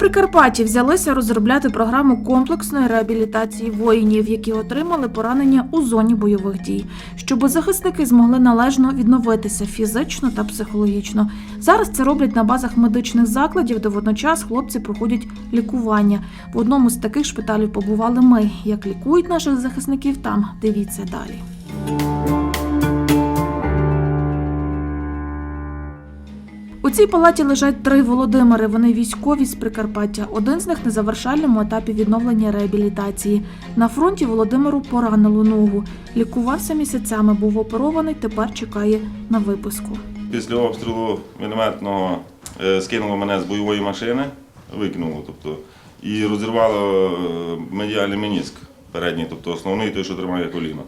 Прикарпатті взялися розробляти програму комплексної реабілітації воїнів, які отримали поранення у зоні бойових дій, щоб захисники змогли належно відновитися фізично та психологічно. Зараз це роблять на базах медичних закладів, де водночас хлопці проходять лікування. В одному з таких шпиталів побували ми. Як лікують наших захисників там, дивіться далі. У цій палаті лежать три Володимири. Вони військові з Прикарпаття. Один з них на завершальному етапі відновлення реабілітації. На фронті Володимиру поранило ногу. Лікувався місяцями, був оперований, тепер чекає на виписку. Після обстрілу мінометного е, скинуло мене з бойової машини, викинуло, тобто, і розірвало е, медіальний меніск передній, тобто основний той, що тримає коліно.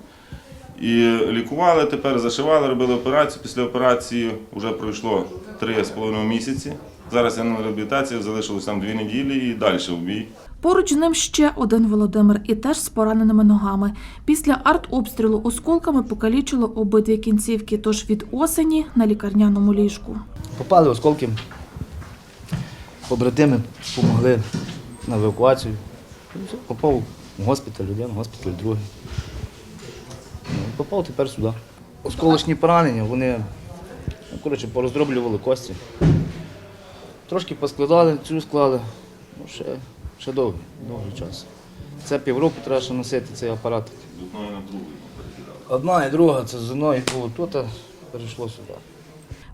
І лікували тепер, зашивали, робили операцію. Після операції вже пройшло 3,5 місяці. Зараз я на реабілітації, залишилось там 2 неділі і далі в бій. Поруч з ним ще один Володимир і теж з пораненими ногами. Після артобстрілу осколками покалічило обидві кінцівки, тож від осені на лікарняному ліжку. Попали осколки, побратими допомогли на евакуацію. Попав в госпіталь один, в госпіталь другий. Ну, Попав тепер сюди. Осколочні поранення, вони ну, коротше, пороздроблювали кості. Трошки поскладали, цю склали. Ну, ще, ще довгий, довгий час. Це півроку треба ще носити цей апарат. З одної на другу. Одна і друга, це з одної було тут, а перейшло сюди.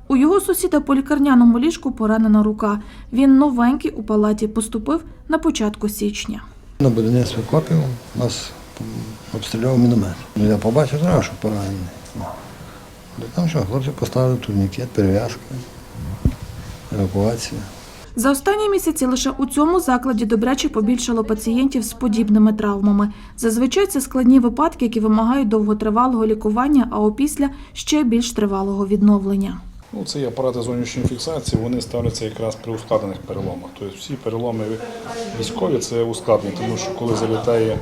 У його сусіда по лікарняному ліжку поранена рука. Він новенький у палаті поступив на початку січня. На будівництві копів нас обстріляв міномет. Ну, я побачив зразу, що поранений. Там що, хлопці поставили турнікет, перев'язка, евакуація. За останні місяці лише у цьому закладі добряче побільшало пацієнтів з подібними травмами. Зазвичай це складні випадки, які вимагають довготривалого лікування, а опісля ще більш тривалого відновлення. Ну, ці апарати зовнішньої фіксації вони ставляться якраз при ускладнених переломах. Тобто всі переломи військові це ускладнені, тому що коли залітає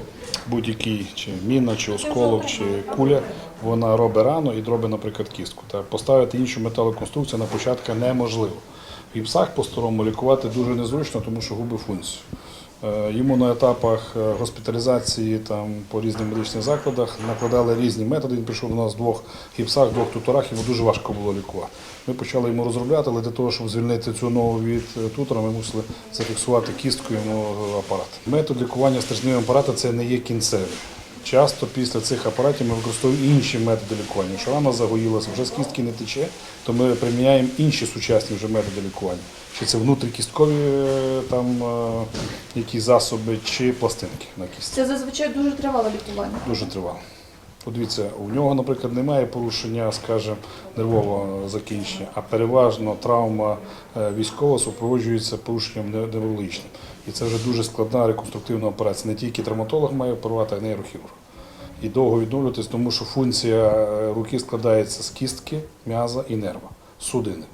будь-який чи міна, чи осколок, чи куля, вона робить рану і робить, наприклад, кістку. Та поставити іншу металоконструкцію на початку неможливо. В гіпсах по-старому лікувати дуже незручно, тому що губить функцію. Е, Йому на етапах е, госпіталізації там, по різним медичних закладах накладали різні методи. Він прийшов до нас в двох гіпсах, двох туторах, йому дуже важко було лікувати. Ми почали йому розробляти, але для того, щоб звільнити цю ногу від е, тутора, ми мусили зафіксувати кістку йому апарат. Метод лікування стержневим апаратом це не є кінцевий. Часто після цих апаратів ми використовуємо інші методи лікування. Якщо рана загоїлася, вже з кістки не тече, то ми приміняємо інші сучасні вже методи лікування. Чи це внутрікісткові е, там е, якісь засоби, чи пластинки на кістці. Це зазвичай дуже тривале лікування. Дуже тривало. Подивіться, у нього, наприклад, немає порушення, скажімо, нервового закінчення, а переважно травма е, військова супроводжується порушенням не- неврологічним. І це вже дуже складна реконструктивна операція. Не тільки травматолог має оперувати, а й нейрохірург. І довго відновлюватись, тому що функція е, руки складається з кістки, м'яза і нерва, судини.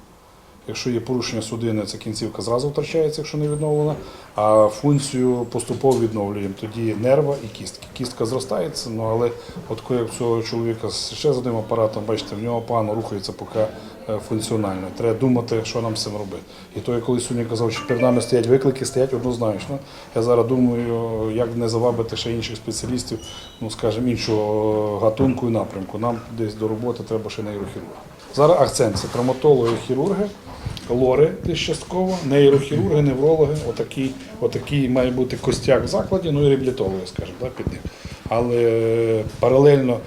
Якщо є порушення судини, ця кінцівка зразу втрачається, якщо не відновлена, а функцію поступово відновлюємо. Тоді нерва і кістки. Кістка зростається, ну але от коли цього чоловіка ще з одним апаратом, бачите, в нього погано рухається поки е, функціонально. Треба думати, що нам з цим робити. І то я коли сьогодні казав, що перед нами стоять виклики, стоять однозначно. Я зараз думаю, як не завабити ще інших спеціалістів, ну скажімо, іншого гатунку і напрямку. Нам десь до роботи треба ще нейрохірурга. Зараз акцент це травматологи, хірурги, лори частково, нейрохірурги, неврологи, отакий, отакий має бути костяк в закладі, ну і реабілітологи, скажімо, да, під ним. Але паралельно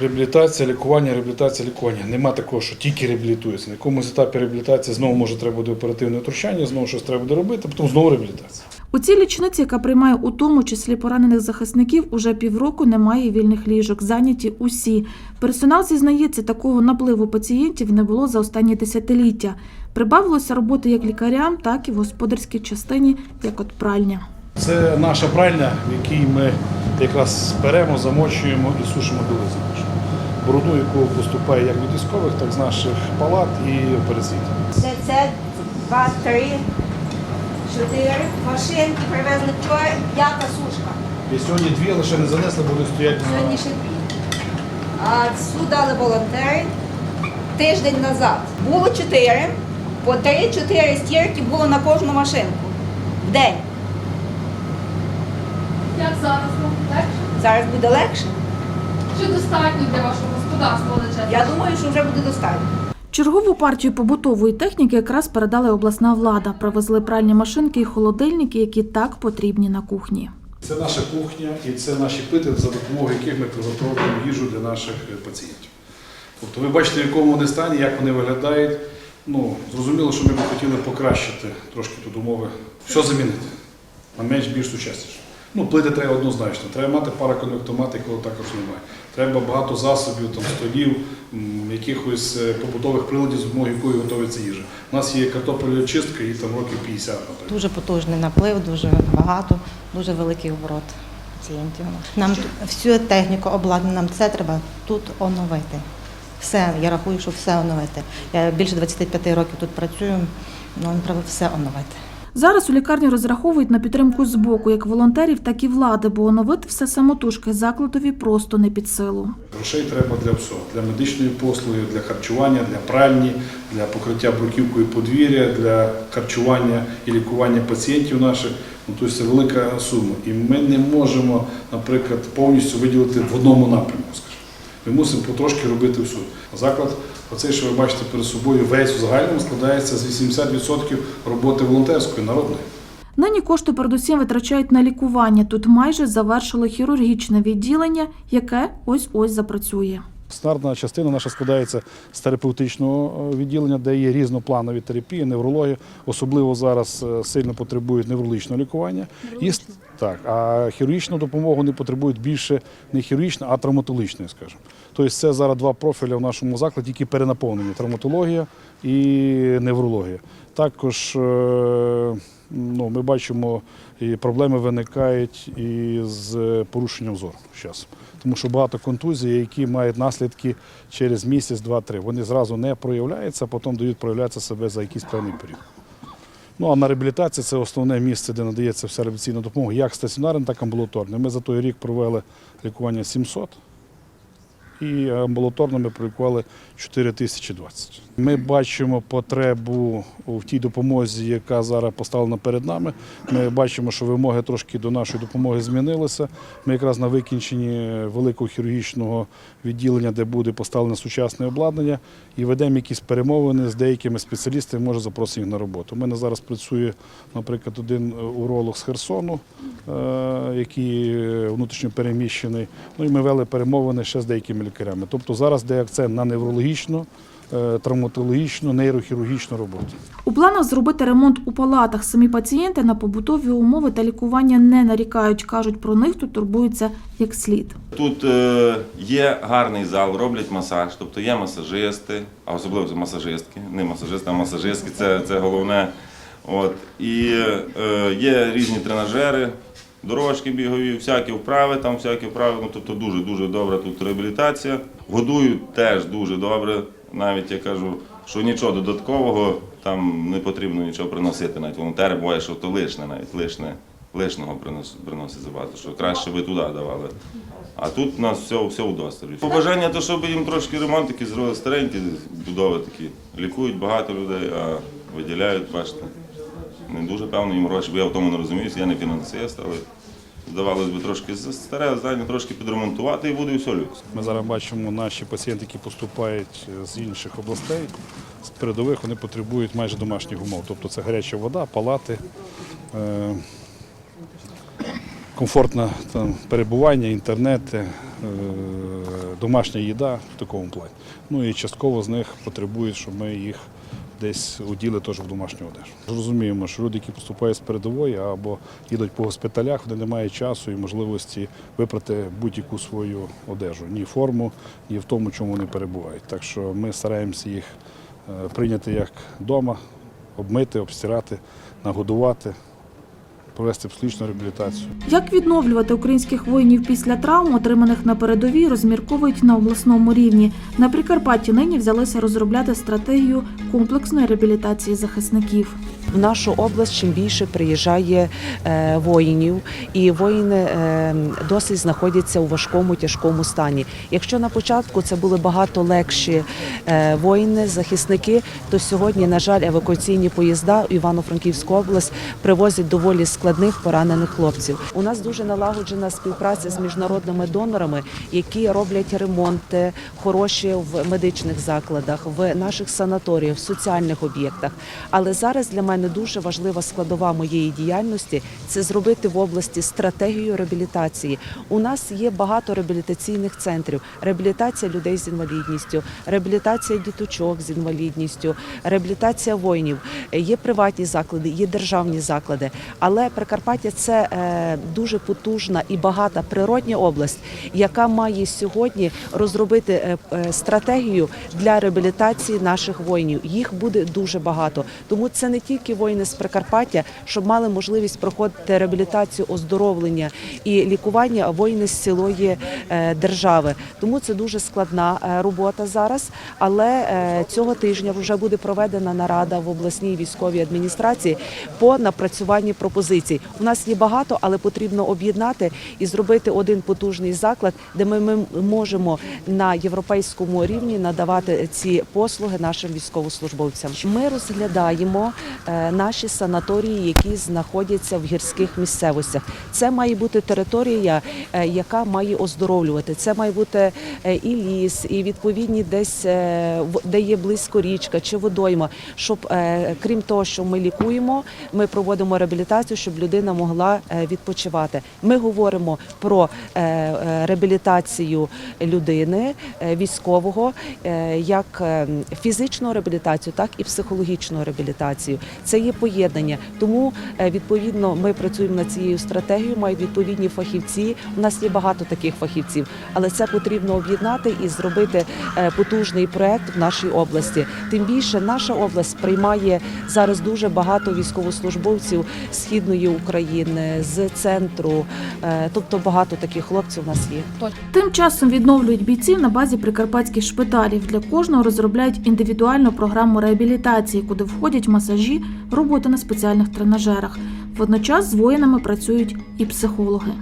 реабілітація, лікування, реабілітація, лікування. Нема такого, що тільки реабілітується. На якомусь етапі реабілітації знову може треба буде оперативне втручання, знову щось треба буде робити, потім знову реабілітація. У цій лічниці, яка приймає у тому числі поранених захисників, уже півроку немає вільних ліжок. Зайняті усі. Персонал зізнається, такого напливу пацієнтів не було за останні десятиліття. Прибавилося роботи як лікарям, так і в господарській частині, як от пральня. Це наша пральня, в якій ми якраз беремо, замочуємо і сушимо білизну. Бруду, яку поступає як від військових, так і з наших палат і операційних. Це, це два, три, чотири машинки привезли вчора, п'ята сушка. І сьогодні дві лише не занесли, будуть стояти Сьогодні ще дві. А цю дали волонтери тиждень назад. Було чотири, по три-чотири стірки було на кожну машинку. в день. Як зараз вам легше? Зараз буде легше. Чи достатньо для вашого господарства величезне? Я думаю, що вже буде достатньо. Чергову партію побутової техніки якраз передали обласна влада. Привезли пральні машинки і холодильники, які так потрібні на кухні. Це наша кухня і це наші плити, за допомогою яких ми приготовуємо їжу для наших е, пацієнтів. Тобто ви бачите, в якому вони стані, як вони виглядають. Ну, зрозуміло, що ми б хотіли покращити трошки тут умови, все замінити на менш більш сучасніше. Ну, плити треба однозначно. Треба мати параконвектомат, якого також немає. Треба багато засобів, там, столів, якихось е, побутових приладів, з допомогою якої готується їжа. У нас є картопелечистка, їй там років 50, наприклад. Дуже потужний наплив, дуже багато, дуже великий оборот пацієнтів. Нам всю техніку обладнання, нам це треба тут оновити. Все, я рахую, що все оновити. Я більше 25 років тут працюю, ну нам треба все оновити. Зараз у лікарні розраховують на підтримку з боку як волонтерів, так і влади, бо оновити все самотужки закладові просто не під силу. Грошей треба для всього: для медичної послуги, для харчування, для пральні, для покриття бруківкою подвір'я, для харчування і лікування пацієнтів наших. Ну, тобто це велика сума. І ми не можемо, наприклад, повністю виділити в одному напрямку. Скажімо. Ми мусимо потрошки робити всюди. Заклад, оцей, що ви бачите перед собою, весь у загальному складається з 80% роботи волонтерської, народної. Нині кошти передусім витрачають на лікування. Тут майже завершили хірургічне відділення, яке ось-ось запрацює. Стандартна частина наша складається з терапевтичного е, відділення, де є різнопланові терапії, неврологія. Особливо зараз е, сильно потребують неврологічного лікування. І, так, а хірургічну допомогу не потребують більше не хірургічної, а травматологічної, скажімо. Тобто це зараз два профілі в нашому закладі, які перенаповнені травматологія і неврологія. Також е, ну, ми бачимо, і проблеми виникають і з порушенням зору зараз. Тому що багато контузій, які мають наслідки через місяць, два-три. Вони зразу не проявляються, а потім дають проявлятися себе за якийсь певний період. Ну а на реабілітації це основне місце, де надається вся реабілітаційна допомога, як стаціонарна, так і амбулаторна. Ми за той рік провели лікування 700 і амбулаторно ми пролікували 4020. Ми бачимо потребу в тій допомозі, яка зараз поставлена перед нами. Ми бачимо, що вимоги трошки до нашої допомоги змінилися. Ми якраз на викінченні великого хірургічного відділення, де буде поставлене сучасне обладнання, і ведемо якісь перемовини з деякими спеціалістами, може запросимо їх на роботу. У мене зараз працює, наприклад, один уролог з Херсону, е, який внутрішньо переміщений. Ну і ми вели перемовини ще з деякими лікарями. Тобто зараз де акцент на неврологічну, е, травматологічну, нейрохірургічну роботу. У планах зробити ремонт у палатах. Самі пацієнти на побутові умови та лікування не нарікають. кажуть, про них тут турбуються як слід. Тут е, є гарний зал, роблять масаж, тобто є масажисти, а особливо масажистки, не масажисти, а масажистки, це, це головне. От. І е, є різні тренажери, дорожки бігові, всякі вправи, там всякі вправи, ну, тобто дуже-дуже добра тут реабілітація. Годують теж дуже добре, навіть я кажу, що нічого додаткового там не потрібно нічого приносити. Навіть волонтери буває, що то лишне, навіть лишне, лишнього принос, приносить забагато, що краще би туди давали. А тут у нас все, все вдосталь. Побажання, то щоб їм трошки ремонтики зробили старенькі будови такі. Лікують багато людей, а виділяють, бачите. Не дуже певно їм гроші, бо я в тому не розуміюся, я не фінансист, але здавалось би трошки старе здання, трошки підремонтувати і буде все люкс. Ми зараз бачимо наші пацієнти, які поступають з інших областей, з передових, вони потребують майже домашніх умов. Тобто це гаряча вода, палати, е, комфортне там, перебування, інтернет, е, домашня їда в такому плані. Ну і частково з них потребують, щоб ми їх десь уділи теж в домашню одежу. Розуміємо, що люди, які поступають з передової або їдуть по госпіталях, вони не мають часу і можливості випрати будь-яку свою одежу, ні форму, ні в тому, чому вони перебувають. Так що ми стараємося їх е, прийняти як вдома, обмити, обстирати, нагодувати, провести психічну реабілітацію. Як відновлювати українських воїнів після травм, отриманих на передовій, розмірковують на обласному рівні. На Прикарпатті нині взялися розробляти стратегію комплексної реабілітації захисників. В нашу область чим більше приїжджає е, воїнів, і воїни е, досить знаходяться у важкому тяжкому стані. Якщо на початку це були багато легші е, воїни, захисники, то сьогодні, на жаль, евакуаційні поїзда в Івано-Франківську область привозять доволі складних поранених хлопців. У нас дуже налагоджена співпраця з міжнародними донорами, які роблять ремонти хороші в медичних закладах, в наших санаторіях, в соціальних об'єктах. Але зараз для мене дуже важлива складова моєї діяльності це зробити в області стратегію реабілітації. У нас є багато реабілітаційних центрів: реабілітація людей з інвалідністю, реабілітація діточок з інвалідністю, реабілітація воїнів. Є приватні заклади, є державні заклади. Але Прикарпаття це е, дуже потужна і багата природня область, яка має сьогодні розробити е, е, стратегію для реабілітації наших воїнів. Їх буде дуже багато. Тому це не тільки воїни з Прикарпаття, щоб мали можливість проходити реабілітацію, оздоровлення і лікування, воїни з цілої е, держави. Тому це дуже складна е, робота зараз. Але е, цього тижня вже буде проведена нарада в обласній військовій адміністрації по напрацюванні пропозицій. У нас є багато, але потрібно об'єднати і зробити один потужний заклад, де ми, можемо на європейському рівні надавати ці послуги нашим військовослужбовцям. Ми розглядаємо наші санаторії, які знаходяться в гірських місцевостях. Це має бути територія, е, яка має оздоровлювати. Це має бути е, і ліс, і відповідні десь е, де є близько річка чи водойма. Щоб крім того, що ми лікуємо, ми проводимо реабілітацію, щоб людина могла відпочивати. Ми говоримо про реабілітацію людини, військового, як е, фізичну реабілітацію, так і психологічну реабілітацію. Це є поєднання. Тому е, відповідно ми працюємо над цією стратегією. Мають відповідні фахівці. У нас є багато таких фахівців, але це потрібно об'єднати і зробити е, потужний проект в нашій області. Тим більше наша область приймає зараз дуже багато військовослужбовців східної України з центру. Е, Тобто багато таких хлопців у нас є. Тим часом відновлюють бійців на базі прикарпатських шпиталів. Для кожного розробляють індивідуальну програму реабілітації, куди входять масажі, робота на спеціальних тренажерах. Водночас з воїнами працюють і психологи.